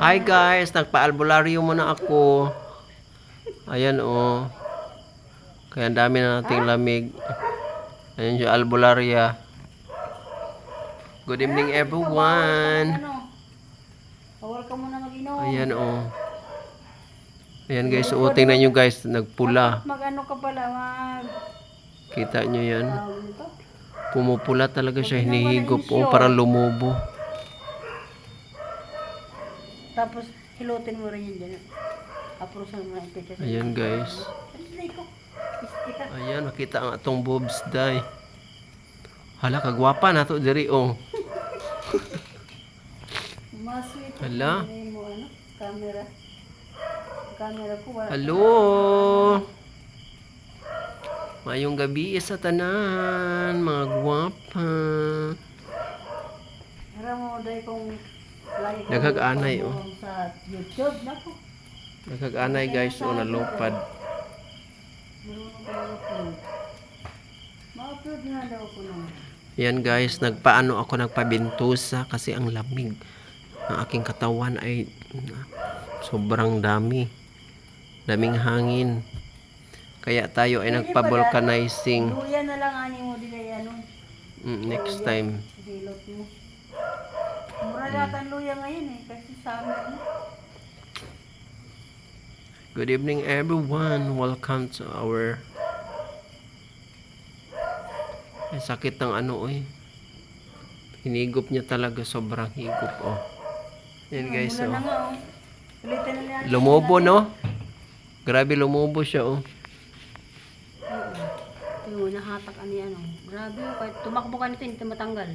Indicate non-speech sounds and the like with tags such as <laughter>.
Hi guys, nagpa-albularyo muna ako. Ayan oh. Kaya ang dami na nating lamig. Ayan yung albularya. Good evening everyone. Ano? Ayan oh. Ayan guys, oh, tingnan nyo guys, nagpula. Mag-ano ka pala, mag... Kita nyo yan. Pumupula talaga siya, hinihigop. Oh, parang lumubo. Tapos, hilutin mo rin yun dyan. Aprosan mo na yung picture. Ayan guys. Ayan, nakita ang atong boobs day. Hala, kagwapa na to diri oh. <laughs> Mas sweet. Hala. Mo, ano, camera. Camera ko, wala. Hello. Mayong gabi sa tanan, mga gwapa. Harap mo, dahil kung Nagkag-anay, oh. Sa YouTube, naku. Nagkag-anay guys, oh, nalupad. Ma-upload na daw ko nung. Yan guys, nagpaano ako nagpabintusa kasi ang lamig ng aking katawan ay sobrang dami. Daming hangin. Kaya tayo ay nagpa-vulcanizing Luya na lang ani mo din ay ano. Mm, next time. Mo. Lahat ang luya ngayon eh. Kasi ano. Good evening everyone. Welcome to our Ay, sakit ng ano eh. Hinigop niya talaga sobrang higop oh. Yan guys Mula na oh. nga oh. Ulitin na. Lumobo no? Grabe lumobo siya oh. Oo. Yung nahatak ano. Grabe oh. Kahit tumakbo ka nito hindi matanggal.